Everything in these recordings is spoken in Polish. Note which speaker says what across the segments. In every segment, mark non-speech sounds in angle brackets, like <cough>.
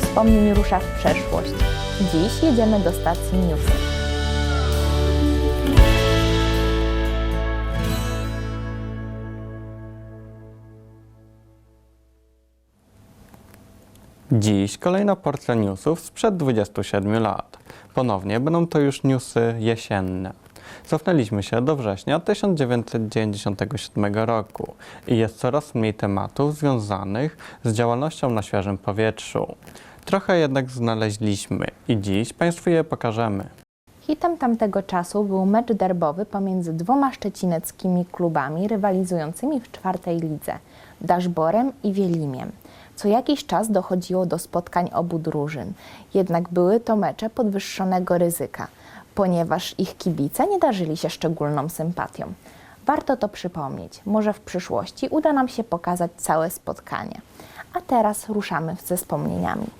Speaker 1: wspomnień rusza w przeszłość. Dziś jedziemy do stacji Newsy.
Speaker 2: Dziś kolejna porcja newsów sprzed 27 lat. Ponownie będą to już newsy jesienne. Cofnęliśmy się do września 1997 roku i jest coraz mniej tematów związanych z działalnością na świeżym powietrzu. Trochę jednak znaleźliśmy i dziś Państwu je pokażemy.
Speaker 1: Hitem tamtego czasu był mecz derbowy pomiędzy dwoma szczecineckimi klubami rywalizującymi w czwartej lidze Daszborem i Wielimiem. Co jakiś czas dochodziło do spotkań obu drużyn, jednak były to mecze podwyższonego ryzyka, ponieważ ich kibice nie darzyli się szczególną sympatią. Warto to przypomnieć, może w przyszłości uda nam się pokazać całe spotkanie. A teraz ruszamy ze wspomnieniami.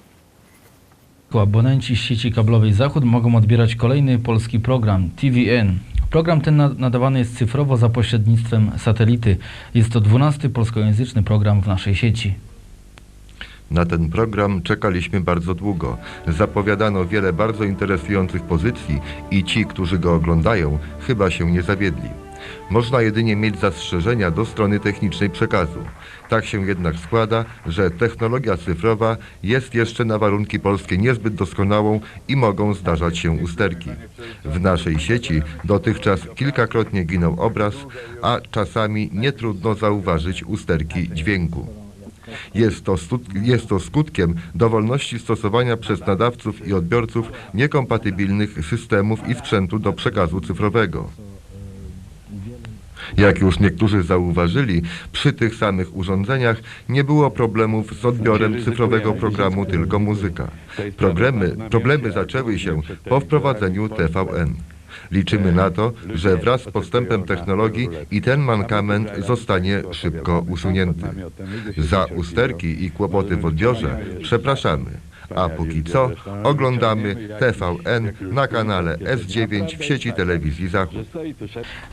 Speaker 3: Abonenci sieci kablowej Zachód mogą odbierać kolejny polski program TVN. Program ten na- nadawany jest cyfrowo za pośrednictwem satelity. Jest to 12 polskojęzyczny program w naszej sieci.
Speaker 4: Na ten program czekaliśmy bardzo długo. Zapowiadano wiele bardzo interesujących pozycji i ci, którzy go oglądają, chyba się nie zawiedli. Można jedynie mieć zastrzeżenia do strony technicznej przekazu. Tak się jednak składa, że technologia cyfrowa jest jeszcze na warunki polskie niezbyt doskonałą i mogą zdarzać się usterki. W naszej sieci dotychczas kilkakrotnie ginął obraz, a czasami nie trudno zauważyć usterki dźwięku. Jest to, jest to skutkiem dowolności stosowania przez nadawców i odbiorców niekompatybilnych systemów i sprzętu do przekazu cyfrowego. Jak już niektórzy zauważyli, przy tych samych urządzeniach nie było problemów z odbiorem cyfrowego programu tylko muzyka. Problemy, problemy zaczęły się po wprowadzeniu TVN. Liczymy na to, że wraz z postępem technologii i ten mankament zostanie szybko usunięty. Za usterki i kłopoty w odbiorze przepraszamy. A póki co oglądamy TVN na kanale S9 w sieci telewizji Zachód.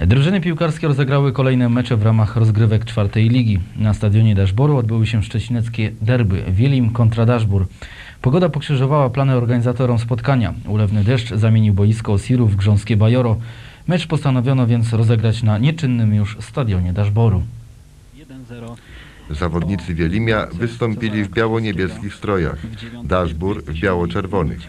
Speaker 3: Drużyny piłkarskie rozegrały kolejne mecze w ramach rozgrywek czwartej ligi. Na stadionie Daszboru odbyły się szczecineckie derby Wielim kontra Daszbór. Pogoda pokrzyżowała plany organizatorom spotkania. Ulewny deszcz zamienił boisko Osirów w grząskie Bajoro. Mecz postanowiono więc rozegrać na nieczynnym już stadionie Daszboru.
Speaker 5: 1-0.
Speaker 4: Zawodnicy Wielimia wystąpili w biało-niebieskich strojach, Daszbór w biało-czerwonych.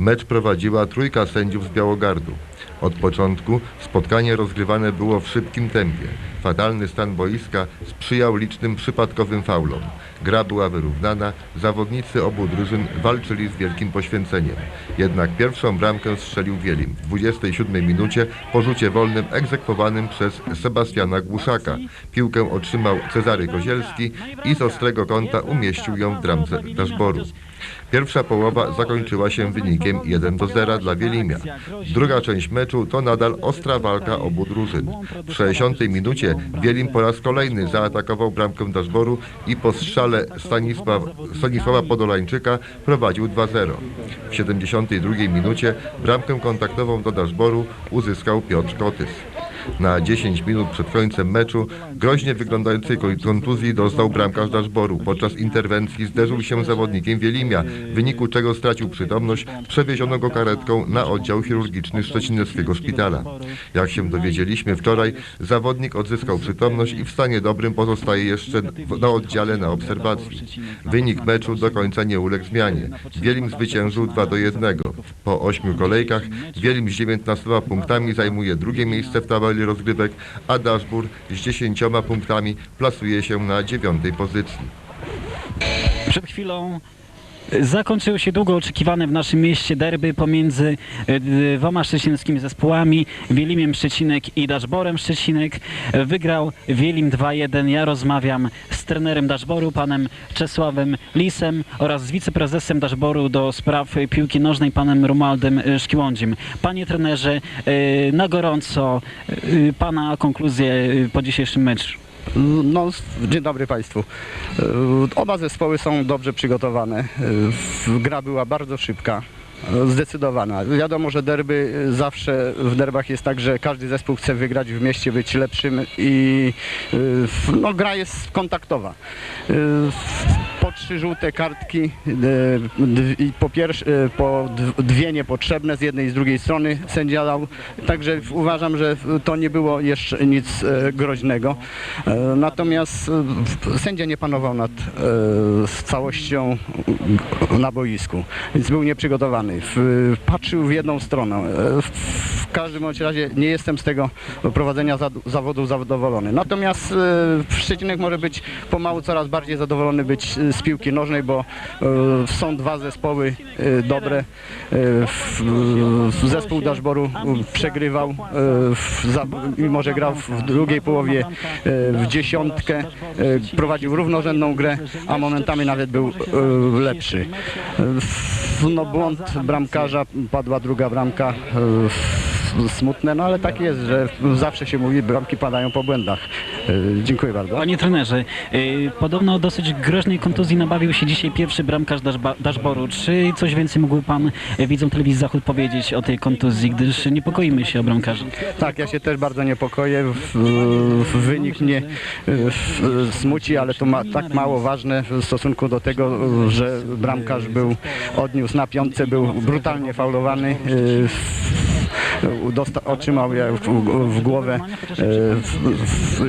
Speaker 4: Mecz prowadziła trójka sędziów z Białogardu. Od początku spotkanie rozgrywane było w szybkim tempie. Fatalny stan boiska sprzyjał licznym przypadkowym faulom. Gra była wyrównana, zawodnicy obu drużyn walczyli z wielkim poświęceniem. Jednak pierwszą bramkę strzelił Wielim w 27 minucie po rzucie wolnym egzekwowanym przez Sebastiana Głuszaka. Piłkę otrzymał Cezary Kozielski i z ostrego kąta umieścił ją w bramce Daszboru. Pierwsza połowa zakończyła się wynikiem 1 do 0 dla Wielimia. Druga część meczu to nadal ostra walka obu drużyn. W 60 minucie Wielim po raz kolejny zaatakował bramkę Daszboru i po strzale Stanisław, Stanisława Podolańczyka prowadził 2-0. W 72 minucie bramkę kontaktową do Daszboru uzyskał Piotr Kotys. Na 10 minut przed końcem meczu groźnie wyglądającej kontuzji dostał bramkarz Daszboru. Podczas interwencji zderzył się z zawodnikiem Wielimia, w wyniku czego stracił przytomność. Przewieziono go karetką na oddział chirurgiczny Szczecineckiego Szpitala. Jak się dowiedzieliśmy wczoraj, zawodnik odzyskał przytomność i w stanie dobrym pozostaje jeszcze na oddziale na obserwacji. Wynik meczu do końca nie uległ zmianie. Wielim zwyciężył 2 do 1. Po ośmiu kolejkach Wielim z 19 punktami zajmuje drugie miejsce w tabeli rozgrywek, a Daszbór z 10 punktami plasuje się na dziewiątej pozycji.
Speaker 5: Przed chwilą zakończyło się długo oczekiwane w naszym mieście derby pomiędzy e, dwoma szczecińskimi zespołami, Wielimiem Szczecinek i Daszborem Szczecinek. Wygrał Wielim 2-1. Ja rozmawiam z trenerem Daszboru, panem Czesławem Lisem oraz z wiceprezesem Daszboru do spraw piłki nożnej, panem Romualdem e, Szkiłądziem. Panie trenerze, e, na gorąco e, pana konkluzje e, po dzisiejszym meczu.
Speaker 6: No, dzień dobry Państwu. E, Oba zespoły są dobrze przygotowane. E, Gra była bardzo szybka. e, Zdecydowana. Wiadomo, że derby zawsze w derbach jest tak, że każdy zespół chce wygrać w mieście, być lepszym i no, gra jest kontaktowa. Trzy żółte kartki, e, i po, pierwsze, e, po dwie niepotrzebne z jednej i z drugiej strony sędzia dał. Także uważam, że to nie było jeszcze nic e, groźnego. Natomiast sędzia nie panował nad z całością na boisku, więc był nieprzygotowany. Patrzył w jedną stronę. W każdym bądź razie nie jestem z tego prowadzenia za- zawodu zadowolony. Natomiast Szczecinek może być pomału coraz bardziej zadowolony być e, z piłki nożnej, bo e, są dwa zespoły e, dobre. E, Zespół Daszboru przegrywał, mimo że grał w drugiej połowie w dziesiątkę, prowadził równorzędną grę, a momentami nawet był lepszy. No błąd bramkarza, padła druga bramka. E, Smutne, no ale tak jest, że zawsze się mówi, bramki padają po błędach. E, Dziękuję bardzo.
Speaker 5: Panie trenerze, y, podobno o dosyć groźnej kontuzji nabawił się dzisiaj pierwszy bramkarz Daszboru. Czy coś więcej mógłby pan y, widzom telewizji Zachód powiedzieć o tej kontuzji, gdyż niepokoimy się o bramkarza?
Speaker 6: Tak, ja się też bardzo niepokoję. Wynik mnie e, smuci, ale to ma, tak mało ważne w stosunku do tego, że bramkarz był, odniósł na piątce, był brutalnie faulowany. Dosta, otrzymał w, w głowę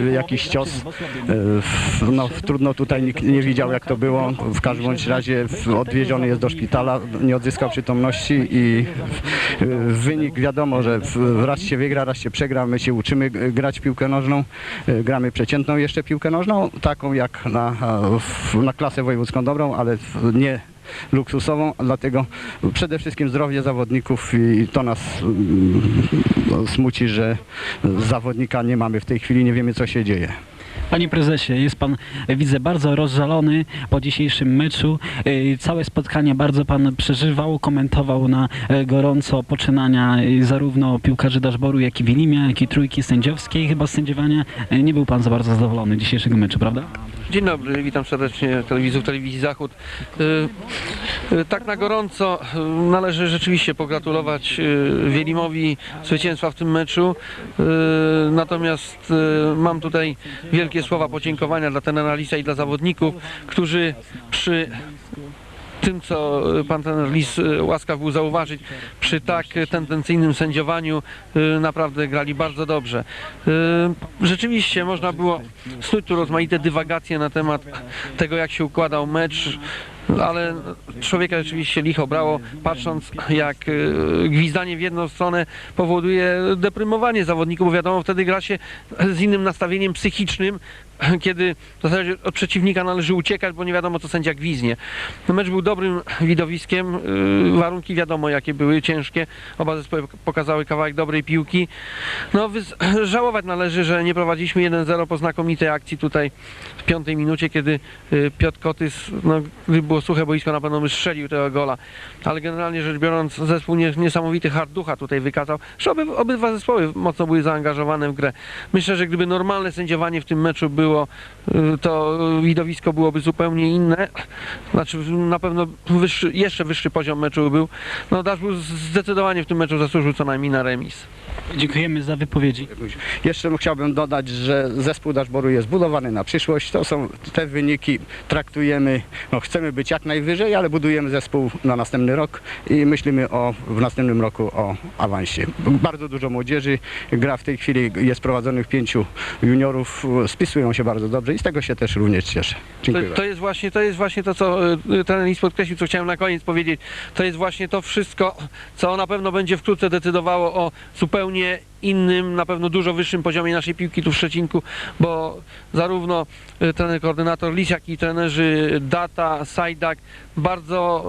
Speaker 6: e, jakiś cios. E, No, trudno tutaj nikt nie widział jak to było. W każdym bądź razie odwieziony jest do szpitala, nie odzyskał przytomności i wynik wiadomo, że raz się wygra, raz się przegra. My się uczymy grać piłkę nożną. E, Gramy przeciętną jeszcze piłkę nożną, taką jak na, na klasę wojewódzką dobrą, ale nie luksusową, dlatego przede wszystkim zdrowie zawodników i to nas mm, smuci, że zawodnika nie mamy w tej chwili, nie wiemy co się dzieje.
Speaker 5: Panie prezesie, jest pan, widzę, bardzo rozżalony po dzisiejszym meczu. E, Całe spotkanie bardzo pan przeżywał, komentował na e, gorąco poczynania e, zarówno piłkarzy Daszboru, jak i Wilimia, jak i trójki sędziowskiej. Chyba z sędziowania nie był pan za bardzo zadowolony dzisiejszego meczu, prawda?
Speaker 7: Dzień dobry, witam serdecznie telewizów Telewizji Zachód. Y, y, Tak na gorąco y, należy rzeczywiście pogratulować Wielimowi zwycięstwa w tym meczu. Natomiast mam tutaj wielkie słowa podziękowania dla tenera Lisa i dla zawodników, którzy przy tym, co pan trener Lis y, łaskaw był zauważyć, przy tak tendencyjnym sędziowaniu y, naprawdę grali bardzo dobrze. Y, Rzeczywiście można było snuć tu rozmaite dywagacje na temat tego, jak się układał mecz, ale człowieka rzeczywiście licho brało, patrząc jak gwizdanie w jedną stronę powoduje deprymowanie zawodników, bo wiadomo, wtedy gra się z innym nastawieniem psychicznym, <laughs> kiedy w zasadzie od przeciwnika należy uciekać, bo nie wiadomo, co sędzia gwiznie. No, mecz był dobrym widowiskiem, y, warunki wiadomo, jakie były, ciężkie, oba zespoły pokazały kawałek dobrej piłki. No, <clears throat> żałować należy, że nie prowadziliśmy 1-0 po znakomitej akcji tutaj w piątej minucie, kiedy y, Piotr Kotys, no, gdyby było suche boisko, na pewno by strzelił tego gola. Ale generalnie rzecz biorąc, zespół nie, niesamowity hard ducha tutaj wykazał. Że oby, obydwa zespoły mocno były zaangażowane w grę. Myślę, że gdyby normalne sędziowanie w tym meczu było, y, to widowisko byłoby zupełnie inne. Znaczy na pewno wyższy, jeszcze wyższy poziom meczu był. No Dasz był zdecydowanie w tym meczu zasłużył co najmniej na remis.
Speaker 5: Dziękujemy za wypowiedzi.
Speaker 6: Jeszcze chciałbym dodać, że zespół Daszboru jest budowany na przyszłość. To są te wyniki, traktujemy, no chcemy być jak najwyżej, ale budujemy zespół na następny rok i myślimy o, w następnym roku o awansie. Bardzo dużo młodzieży gra w tej chwili, jest prowadzonych pięciu juniorów, spisują się bardzo dobrze i z tego się też również cieszę.
Speaker 7: To,
Speaker 6: Dziękuję
Speaker 7: to jest właśnie to jest właśnie to, co y, ten list podkreślił, co chciałem na koniec powiedzieć. To jest właśnie to wszystko, co na pewno będzie wkrótce decydowało o zupełnie innym, na pewno dużo wyższym poziomie naszej piłki tu w Szczecinku, bo zarówno y, trener koordynator Lis, jak i trenerzy Data, Sajdak bardzo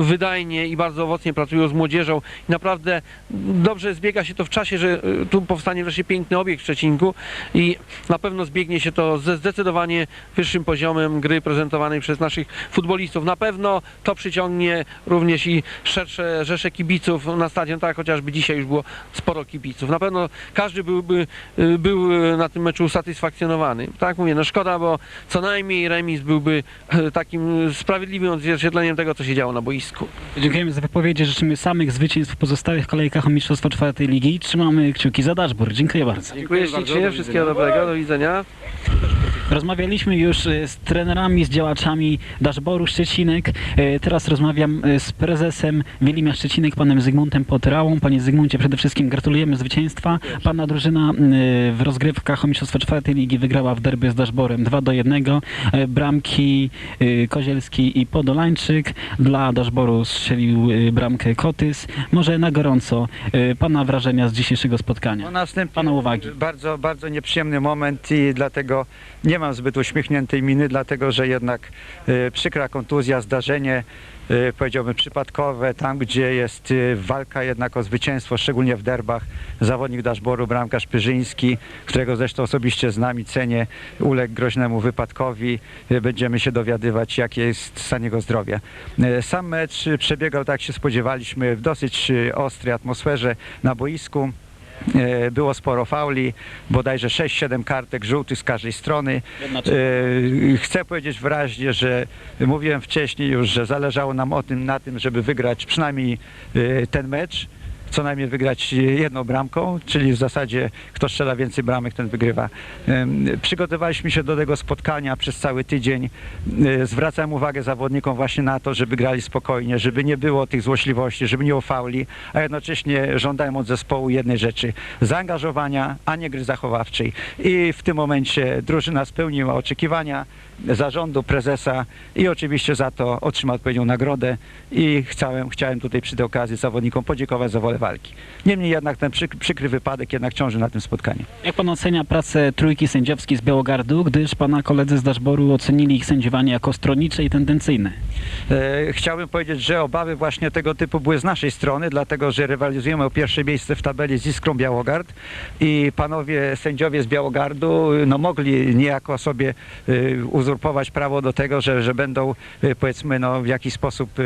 Speaker 7: y, wydajnie i bardzo owocnie pracują z młodzieżą i naprawdę dobrze zbiega się to w czasie, że y, tu powstanie wreszcie piękny obiekt w Szczecinku i na pewno zbiegnie się to ze zdecydowanie wyższym poziomem gry prezentowanej przez naszych futbolistów. Na pewno to przyciągnie również i szersze rzesze kibiców na stadion, tak chociażby dzisiaj już było sporo kibiców. Na pewno każdy byłby y, był y, na tym meczu usatysfakcjonowany. Tak mówię, no szkoda, bo co najmniej remis byłby y, takim sprawiedliwym odzwierciedleniem tego, co się działo na boisku.
Speaker 5: Dziękujemy za wypowiedzi. Życzymy samych zwycięstw w pozostałych kolejkach o Mistrzostwo czwartej ligi. Trzymamy kciuki za Daszbór. Dziękuję bardzo.
Speaker 7: Dziękuję
Speaker 6: bardzo,
Speaker 7: ślicznie,
Speaker 6: do
Speaker 7: wszystkiego
Speaker 6: widzenia.
Speaker 7: dobrego, do widzenia.
Speaker 5: Rozmawialiśmy już e, z trenerami, z działaczami Daszboru Szczecinek. E, Teraz rozmawiam e, z prezesem Wielimia Szczecinek, panem Zygmuntem Poterałą. Panie Zygmuncie, przede wszystkim gratulujemy zwycięstwa. Pana drużyna w rozgrywkach o Mistrzostwo czwartej ligi wygrała w derby z Daszborem 2 do 1. E, Bramki Kozielski i Podolańczyk. Dla Daszboru strzelił bramkę Kotys. Może na gorąco pana wrażenia z dzisiejszego spotkania.
Speaker 8: No
Speaker 5: Pana uwagi.
Speaker 8: Bardzo, bardzo nieprzyjemny moment i dlatego nie mam zbyt uśmiechniętej miny, dlatego że jednak e, przykra kontuzja, zdarzenie e, powiedziałbym przypadkowe, tam gdzie jest e, walka jednak o zwycięstwo, szczególnie w derbach, zawodnik Daszboru, bramkarz Pyrzyński, którego zresztą osobiście znam i cenię, uległ groźnemu wypadkowi. Będziemy się dowiadywać, jakie jest stan jego zdrowia. Sam mecz przebiegał tak się spodziewaliśmy, w dosyć ostrej atmosferze na boisku. E, Było sporo fauli, bodajże 6-7 kartek żółtych z każdej strony. E, Chcę powiedzieć wyraźnie, że mówiłem wcześniej już, że zależało nam o tym, na tym, żeby wygrać przynajmniej e, ten mecz. Co najmniej wygrać jedną bramką, czyli w zasadzie kto strzela więcej bramek, ten wygrywa. Przygotowaliśmy się do tego spotkania przez cały tydzień. E, Zwracałem uwagę zawodnikom właśnie na to, żeby grali spokojnie, żeby nie było tych złośliwości, żeby nie było fauli, a jednocześnie żądałem od zespołu jednej rzeczy, zaangażowania, a nie gry zachowawczej. I w tym momencie drużyna spełniła oczekiwania zarządu, prezesa i oczywiście za to otrzyma odpowiednią nagrodę i chciałem, chciałem tutaj przy tej okazji zawodnikom podziękować za wolę walki. Niemniej jednak ten przyk- przykry wypadek jednak ciąży na tym spotkaniu.
Speaker 5: Jak pan ocenia pracę trójki sędziowskiej z Białogardu, gdyż pana koledzy z Daszboru ocenili ich sędziowanie jako stronnicze i tendencyjne?
Speaker 8: E, Chciałbym powiedzieć, że obawy właśnie tego typu były z naszej strony, dlatego że rywalizujemy o pierwsze miejsce w tabeli z Iskrą Białogard i panowie sędziowie z Białogardu no, mogli niejako sobie e, uzurpować prawo do tego, że, że będą e, powiedzmy no, w jakiś sposób e,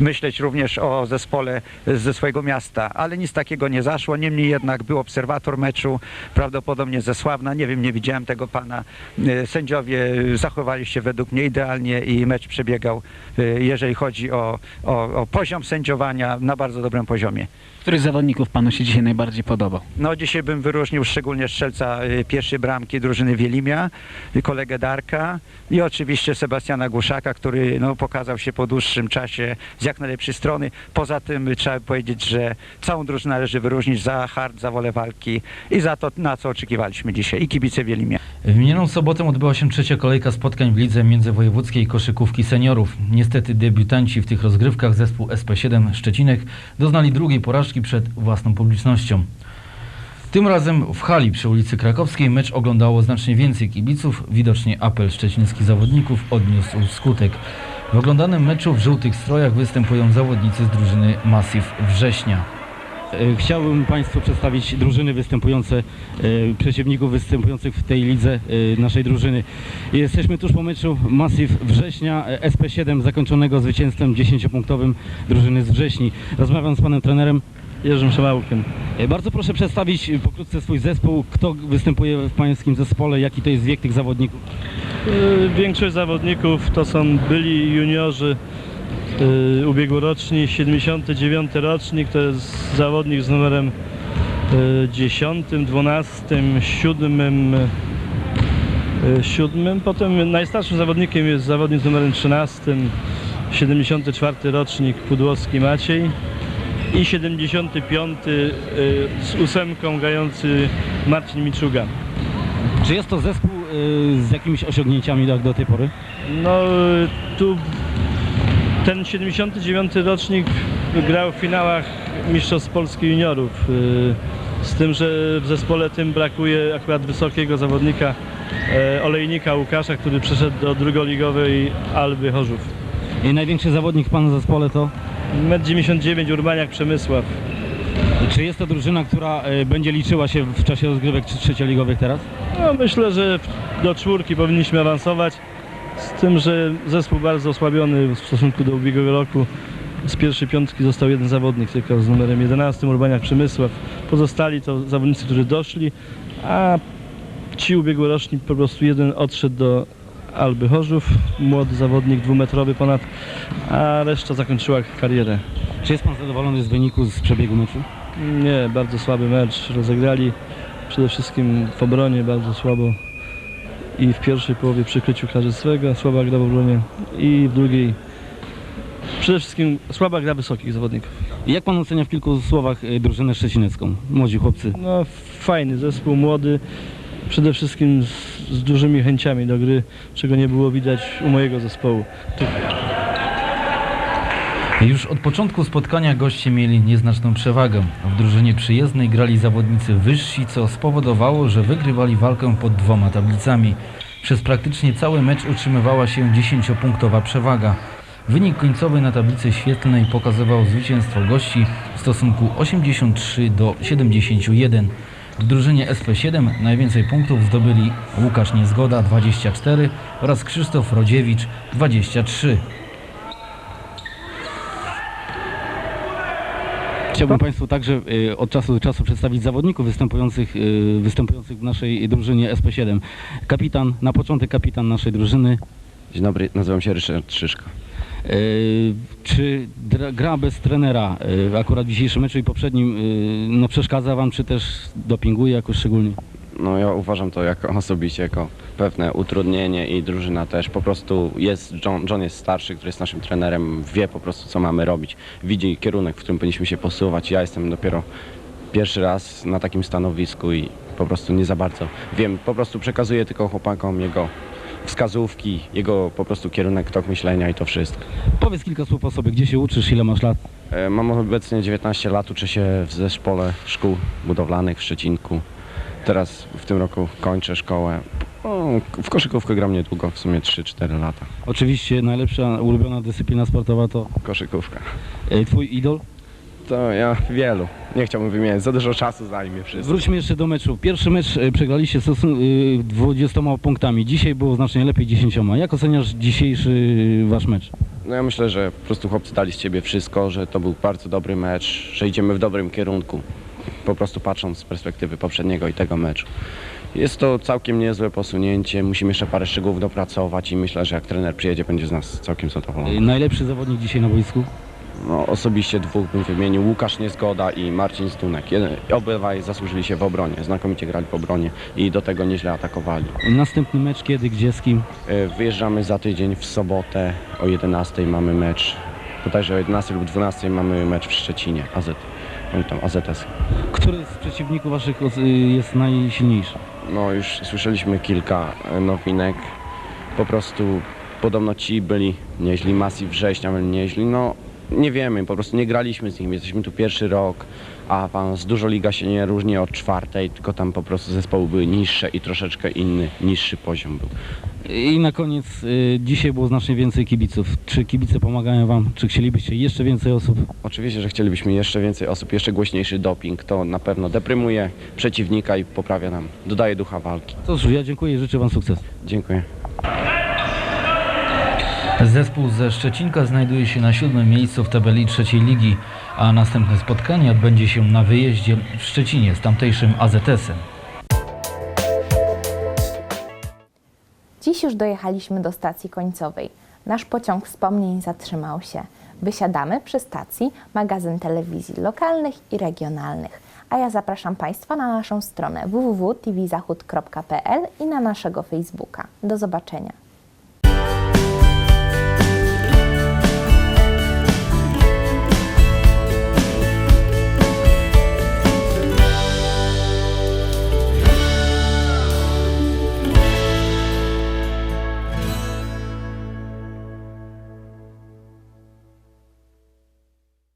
Speaker 8: myśleć również o zespole ze swojego miasta, ale nic takiego nie zaszło. Niemniej jednak był obserwator meczu, prawdopodobnie ze Sławna, nie wiem, nie widziałem tego pana. E, Sędziowie zachowali się według mnie idealnie i mecz przebiegał, jeżeli chodzi o, o, o poziom sędziowania, na bardzo dobrym poziomie.
Speaker 5: Który z zawodników panu się dzisiaj najbardziej podobał?
Speaker 8: No dzisiaj bym wyróżnił szczególnie strzelca y, pierwszej bramki drużyny Wielimia, y, kolegę Darka i oczywiście Sebastiana Głuszaka, który no, pokazał się po dłuższym czasie z jak najlepszej strony. Poza tym y, trzeba powiedzieć, że całą drużynę należy wyróżnić za hard, za wolę walki i za to, na co oczekiwaliśmy dzisiaj i kibice Wielimia.
Speaker 3: W minioną sobotę odbyła się trzecia kolejka spotkań w lidze międzywojewódzkiej koszykówki seniorów. Niestety debiutanci w tych rozgrywkach zespół SP7 Szczecinek doznali drugiej porażki przed własną publicznością. Tym razem w hali przy ulicy Krakowskiej mecz oglądało znacznie więcej kibiców. Widocznie apel szczecińskich zawodników odniósł skutek. W oglądanym meczu w żółtych strojach występują zawodnicy z drużyny Massive Września.
Speaker 9: E, Chciałbym Państwu przedstawić drużyny występujące, e, przeciwników występujących w tej lidze e, naszej drużyny. Jesteśmy tuż po meczu Massive Września, e, SP7 zakończonego zwycięstwem 10-punktowym drużyny z Wrześni. Rozmawiam z Panem trenerem.
Speaker 10: Jerzym Szamałkiem.
Speaker 9: E, Bardzo proszę przedstawić e, pokrótce swój zespół, kto występuje w Pańskim zespole, jaki to jest wiek tych zawodników.
Speaker 10: Y, Większość zawodników to są byli juniorzy y, ubiegłoroczni, 79 rocznik, to jest zawodnik z numerem y, 10, 12, 7, y, 7. Potem najstarszym zawodnikiem jest zawodnik z numerem 13, 74 rocznik Pudłowski Maciej i 75 y, z ósemką grający Marcin Miczuga.
Speaker 9: Czy jest to zespół e, z jakimiś osiągnięciami jak do tej pory?
Speaker 10: No y, tu ten 79 rocznik grał w finałach Mistrzostw Polski Juniorów. y, Z tym, że w zespole tym brakuje akurat wysokiego zawodnika olejnika Łukasza, który przeszedł do drugoligowej Alby Chorzów.
Speaker 9: I największy zawodnik w Pana zespole to?
Speaker 10: 1,99 m Urbaniak Przemysław.
Speaker 9: Czy jest to drużyna, która e, będzie liczyła się w czasie rozgrywek trze- trzecioligowych teraz?
Speaker 10: No, myślę, że do czwórki powinniśmy awansować. Z tym, że zespół bardzo osłabiony w stosunku do ubiegłego roku. Z pierwszej piątki został jeden zawodnik tylko z numerem 11, Urbaniak Przemysław. Pozostali to zawodnicy, którzy doszli, a ci ubiegłoroczni po prostu jeden odszedł do Alby Chorzów, młody zawodnik dwumetrowy ponad, a reszta zakończyła karierę.
Speaker 9: Czy jest Pan zadowolony z wyniku, z przebiegu meczu?
Speaker 10: Nie, bardzo słaby mecz rozegrali. Przede wszystkim w obronie bardzo słabo. i w pierwszej połowie przykryciu Karzystwego, słaba gra w obronie i w drugiej przede wszystkim słaba gra wysokich zawodników.
Speaker 9: Jak pan ocenia w kilku słowach e, drużynę szczecinecką? Młodzi chłopcy.
Speaker 10: No fajny zespół, młody, przede wszystkim z, z dużymi chęciami do gry, czego nie było widać u mojego zespołu.
Speaker 3: Już od początku spotkania goście mieli nieznaczną przewagę. W drużynie przyjezdnej grali zawodnicy wyżsi, co spowodowało, że wygrywali walkę pod dwoma tablicami. Przez praktycznie cały mecz utrzymywała się 10-punktowa przewaga. Wynik końcowy na tablicy świetlnej pokazywał zwycięstwo gości w stosunku 83 do 71. W drużynie SP7 najwięcej punktów zdobyli Łukasz Niezgoda 24 oraz Krzysztof Rodziewicz 23.
Speaker 9: Chciałbym Państwu także e, od czasu do czasu przedstawić zawodników występujących, e, występujących w naszej drużynie SP7. Kapitan, na początek kapitan naszej drużyny.
Speaker 11: Dzień dobry, nazywam się Ryszard Szyszko.
Speaker 9: E, Czy gra bez trenera e, akurat dzisiejszym meczu i poprzednim e, no, przeszkadza Wam, czy też dopinguje jakoś szczególnie?
Speaker 11: No ja uważam to jako <laughs> osobiście jako pewne utrudnienie i drużyna też. Po prostu jest, John, John jest starszy, który jest naszym trenerem, wie po prostu co mamy robić, widzi kierunek, w którym powinniśmy się posuwać. Ja jestem dopiero pierwszy raz na takim stanowisku i po prostu nie za bardzo wiem. Po prostu przekazuję tylko chłopakom jego wskazówki, jego po prostu kierunek, tok myślenia i to wszystko.
Speaker 9: Powiedz kilka słów o sobie, gdzie się uczysz, ile masz lat?
Speaker 11: E, Mam obecnie 19 lat, uczę się w zespole szkół budowlanych w Szczecinku. Teraz w tym roku kończę szkołę. O, w koszykówkę gram niedługo, w sumie 3-4 lata.
Speaker 9: Oczywiście najlepsza ulubiona dyscyplina sportowa to
Speaker 11: Koszykówka.
Speaker 9: e, Twój idol.
Speaker 11: To ja wielu. Nie chciałbym wymieniać, za dużo czasu zajmie wszystko.
Speaker 9: Wróćmy jeszcze do meczu. Pierwszy mecz e, przegraliście stosun- e, 20 punktami. Dzisiaj było znacznie lepiej 10. Jak oceniasz dzisiejszy Wasz mecz?
Speaker 11: No ja myślę, że po prostu chłopcy dali z ciebie wszystko, że to był bardzo dobry mecz, że idziemy w dobrym kierunku. Po prostu patrząc z perspektywy poprzedniego i tego meczu. Jest to całkiem niezłe posunięcie, musimy jeszcze parę szczegółów dopracować i myślę, że jak trener przyjedzie, będzie z nas całkiem zadowolony.
Speaker 9: E, Najlepszy zawodnik dzisiaj na boisku?
Speaker 11: No, osobiście dwóch bym wymienił, Łukasz Niezgoda i Marcin Stunek. Jeden, obydwaj zasłużyli się w obronie, znakomicie grali w obronie i do tego nieźle atakowali.
Speaker 9: Następny mecz kiedy, gdzie, z kim?
Speaker 11: E, Wyjeżdżamy za tydzień w sobotę o 11 mamy mecz. Bodajże o 11 lub 12 mamy mecz w Szczecinie, AZ. Pamiętam, AZS.
Speaker 9: Który z przeciwników Waszych e, jest najsilniejszy?
Speaker 11: No już słyszeliśmy kilka e, nowinek. Po prostu podobno ci byli nieźli, Massive Września byli nieźli. No nie wiemy, po prostu nie graliśmy z nimi. Jesteśmy tu pierwszy rok, a awans dużo liga się nie różni od czwartej, tylko tam po prostu zespoły były niższe i troszeczkę inny, niższy poziom był.
Speaker 9: I na koniec, e, dzisiaj było znacznie więcej kibiców. Czy kibice pomagają Wam? Czy chcielibyście jeszcze więcej osób?
Speaker 11: Oczywiście, że chcielibyśmy jeszcze więcej osób, jeszcze głośniejszy doping. To na pewno deprymuje przeciwnika i poprawia nam, dodaje ducha walki.
Speaker 9: Cóż, ja dziękuję i życzę Wam sukcesu.
Speaker 11: Dziękuję.
Speaker 3: Zespół ze Szczecinka znajduje się na siódmym miejscu w tabeli trzeciej ligi, a następne spotkanie odbędzie się na wyjeździe w Szczecinie z tamtejszym AZS-em.
Speaker 1: Dziś już dojechaliśmy do stacji końcowej. Nasz pociąg wspomnień zatrzymał się. Wysiadamy przy stacji magazyn telewizji lokalnych i regionalnych. A ja zapraszam Państwa na naszą stronę www.tvzachód.pl i na naszego Facebooka. Do zobaczenia.